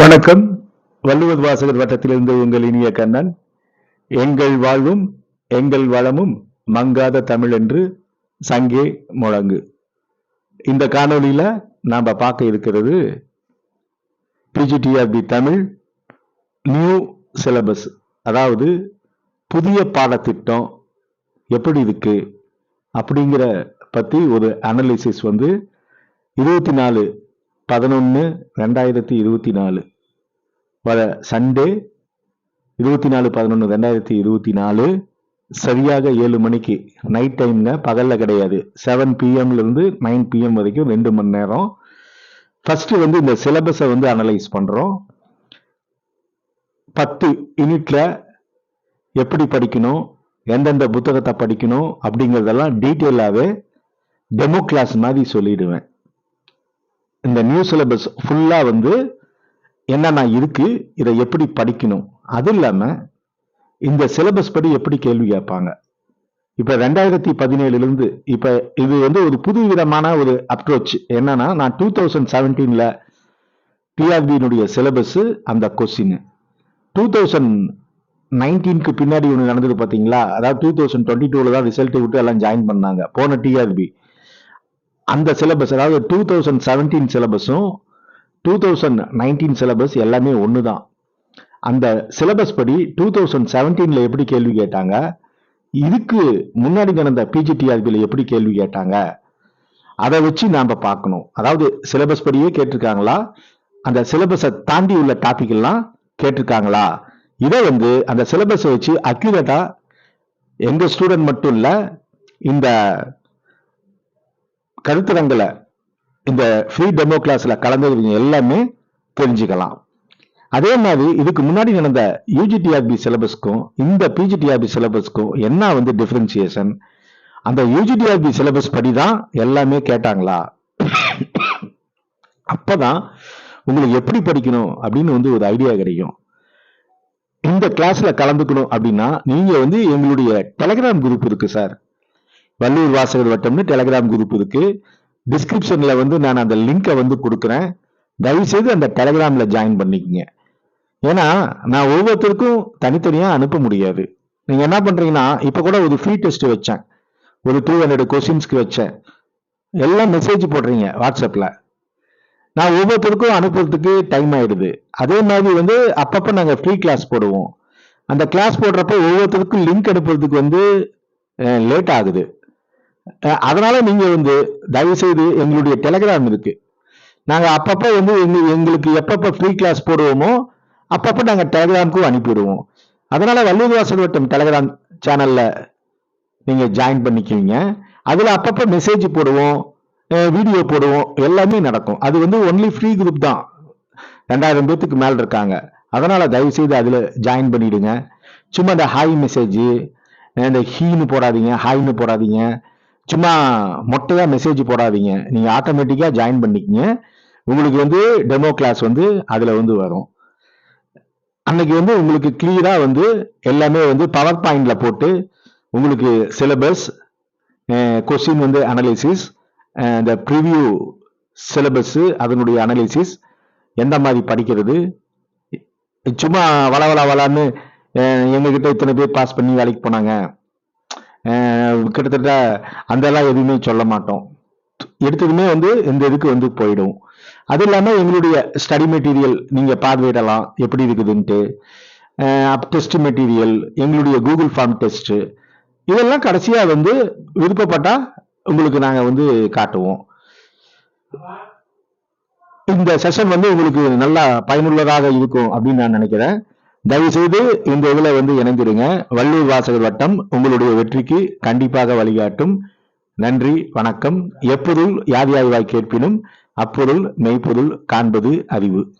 வணக்கம். வள்ளுவர் வாசகர் வட்டத்திலிருந்து உங்கள் இனிய கண்ணன் எங்கள் வாழ்வும் எங்கள் வளமும் மங்காத தமிழ் என்று சங்கே முழங்கு. இந்த காணொலியில நாம் பார்க்க இருக்கிறது பிஜிடிஆர்பி தமிழ் நியூ சிலபஸ் அதாவது புதிய பாடத்திட்டம் எப்படி இருக்கு அப்படிங்கிற பத்தி ஒரு அனலிசிஸ் வந்து இருபத்தி நாலு பதினொன்று ரெண்டாயிரத்தி இருபத்தி நாலு. வர சண்டே இருபத்தி நாலு பதினொன்று ரெண்டாயிரத்தி இருபத்தி நாலு சரியாக ஏழு மணிக்கு. நைட் டைம்ங்க பகலில் கிடையாது. செவன் பிஎம்லேருந்து நைன் பிஎம் வரைக்கும் ரெண்டு மணி நேரம். ஃபஸ்ட்டு வந்து இந்த சிலபஸை வந்து அனலைஸ் பண்ணுறோம் பத்து யூனிட்டில் எப்படி படிக்கணும் எந்தெந்த புத்தகத்தை படிக்கணும் அப்படிங்கிறதெல்லாம் டீட்டெயிலாகவே டெமோ கிளாஸ் மாதிரி சொல்லிடுவேன். இந்த நியூ சிலபஸ் ஃபுல்லாக வந்து என்னென்ன இருக்கு இதை எப்படி படிக்கணும்? அது இல்லாமல் இந்த சிலபஸ் படி எப்படி கேள்வி கேட்பாங்க? இப்போ ரெண்டாயிரத்தி பதினேழுலேருந்து இப்போ இது வந்து ஒரு புது விதமான ஒரு அப்ரோச் என்னன்னா நான் டூ தௌசண்ட் செவன்டீனில் டிஆர்பியினுடைய சிலபஸ்ஸு அந்த கொஸ்டின் டூ தௌசண்ட் நைன்டீனுக்கு பின்னாடி ஒன்று நடந்தது பார்த்தீங்களா அதாவது டூ தௌசண்ட் டுவெண்ட்டி டூவில் தான் ரிசல்ட்டை விட்டு எல்லாம் ஜாயின் பண்ணாங்க. போன டிஆர்பி அந்த சிலபஸ் அதாவது டூ தௌசண்ட் செவன்டீன் சிலபஸும் டூ தௌசண்ட் நைன்டீன் சிலபஸ் எல்லாமே ஒன்று தான் அந்த சிலபஸ் படி டூ தௌசண்ட் செவன்டீனில் எப்படி கேள்வி கேட்டாங்க? இதுக்கு முன்னாடி நடந்த பிஜிடிஆர்பியில் எப்படி கேள்வி கேட்டாங்க? அதை வச்சு நாம் பார்க்கணும். அதாவது சிலபஸ் படியே கேட்டிருக்காங்களா? அந்த சிலபஸை தாண்டி உள்ள டாபிக் எல்லாம் கேட்டிருக்காங்களா? இதை வந்து அந்த சிலபஸை வச்சு அக்யூரேட்டாக எங்கள் ஸ்டூடெண்ட் மட்டும் இல்லை இந்த கருத்தரங்களை இந்த ஃப்ரீ டெமோ கிளாஸ்ல கலந்தவங்க எல்லாமே தெரிஞ்சுக்கலாம். அதே மாதிரி இதுக்கு முன்னாடி நடந்த யூஜிடிஆர்பி சிலபஸ்க்கும் இந்த பிஜிடிஆர்பி சிலபஸ்க்கும் என்ன வந்து டிஃபரன்சியேஷன் அந்த யூஜிடிஆர்பி சிலபஸ் படி தான் எல்லாமே கேட்டாங்களா? அப்பதான் உங்களுக்கு எப்படி படிக்கணும் அப்படின்னு வந்து ஒரு ஐடியா கிடைக்கும். இந்த கிளாஸ்ல கலந்துக்கணும் அப்படின்னா நீங்க வந்து எங்களுடைய டெலகிராம் குரூப் இருக்கு சார். வள்ளூர் வாசகர் வட்டம்னு டெலகிராம் குரூப் இருக்கு. டிஸ்கிரிப்ஷன்ல வந்து நான் அந்த லிங்கை வந்து கொடுக்குறேன். தயவு செய்து அந்த டெலகிராம்ல ஜாயின் பண்ணிக்கங்க. ஏன்னா நான் ஒவ்வொருத்தருக்கும் தனித்தனியாக அனுப்ப முடியாது. நீங்க என்ன பண்றீங்கன்னா இப்போ கூட ஒரு ஃப்ரீ டெஸ்ட் வச்சேன். ஒரு டூ ஹண்ட்ரட் கொஸ்டின்ஸ்க்கு வச்சேன். எல்லாம் மெசேஜ் போடுறீங்க வாட்ஸ்அப்ல நான் ஒவ்வொருத்தருக்கும் அனுப்புறதுக்கு டைம் ஆயிடுது. அதே மாதிரி வந்து அப்பப்போ நாங்கள் ஃப்ரீ கிளாஸ் போடுவோம். அந்த கிளாஸ் போடுறப்ப ஒவ்வொருத்தருக்கும் லிங்க் அனுப்புறதுக்கு வந்து லேட் ஆகுது. அதனால நீங்க வந்து தயவு செய்து எங்களுடைய டெலகிராம் இருக்கு. நாங்க அப்பப்போ வந்து எங்களுக்கு எப்பப்ப ஃப்ரீ கிளாஸ் போடுவோமோ அப்பப்போ நாங்க டெலகிராமுக்கும் அனுப்பிவிடுவோம் அதனால வள்ளூர் வாசல் வட்டம் டெலகிராம் சேனல்ல நீங்க ஜாயின் பண்ணிக்குவீங்க. அதுல அப்பப்போ மெசேஜ் போடுவோம் வீடியோ போடுவோம் எல்லாமே நடக்கும். அது வந்து ஒன்லி ஃப்ரீ குரூப் தான். ரெண்டாயிரம் பேத்துக்கு மேல இருக்காங்க. அதனால தயவு செய்து அதுல ஜாயின் பண்ணிடுங்க. சும்மா இந்த ஹாய் மெசேஜ் இந்த ஹீன்னு போடாதீங்க ஹாய்னு போடாதீங்க. சும்மா மொட்டையா மெசேஜ் போடாதீங்க. நீங்க ஆட்டோமேட்டிக்கா ஜாயின் பண்ணிக்கங்க. உங்களுக்கு வந்து டெமோ கிளாஸ் வந்து அதுல வந்து வரும். அன்னைக்கு வந்து உங்களுக்கு கிளியரா வந்து எல்லாமே வந்து பவர் பாயிண்ட்ல போட்டு உங்களுக்கு சிலபஸ் கொஸ்டின் வந்து அனலிசிஸ் இந்த ப்ரிவியூ சிலபஸ் அதனுடைய அனலிசிஸ் எந்த மாதிரி படிக்கிறது சும்மா வள வள வளான்னு எங்ககிட்ட இத்தனை பேர் பாஸ் பண்ணி வேலைக்கு போனாங்க. கிட்டத்தட்ட அந்தெல்லாம் எதுவுமே சொல்ல மாட்டோம். எடுத்ததுமே வந்து இந்த இதுக்கு வந்து போயிடும். அது இல்லாமல் எங்களுடைய ஸ்டடி மெட்டீரியல் நீங்கள் பார்வையிடலாம் எப்படி இருக்குதுன்ட்டு. டெஸ்ட் மெட்டீரியல் எங்களுடைய கூகுள் ஃபார்ம் டெஸ்ட்டு இதெல்லாம் கடைசியாக வந்து விருப்பப்பட்டால் உங்களுக்கு நாங்கள் வந்து காட்டுவோம். இந்த செஷன் வந்து உங்களுக்கு நல்லா பயனுள்ளதாக இருக்கும் அப்படின்னு நான் நினைக்கிறேன். தயவு செய்து இந்த இதுல வந்து இணைஞ்சிருங்க வள்ளூர் வாசகர் வட்டம் உங்களுடைய வெற்றிக்கு கண்டிப்பாக வழிகாட்டும். நன்றி வணக்கம். எப்பொருள் யார் கேட்பினும் அப்பொருள் மெய்ப்பொருள் காண்பது அறிவு.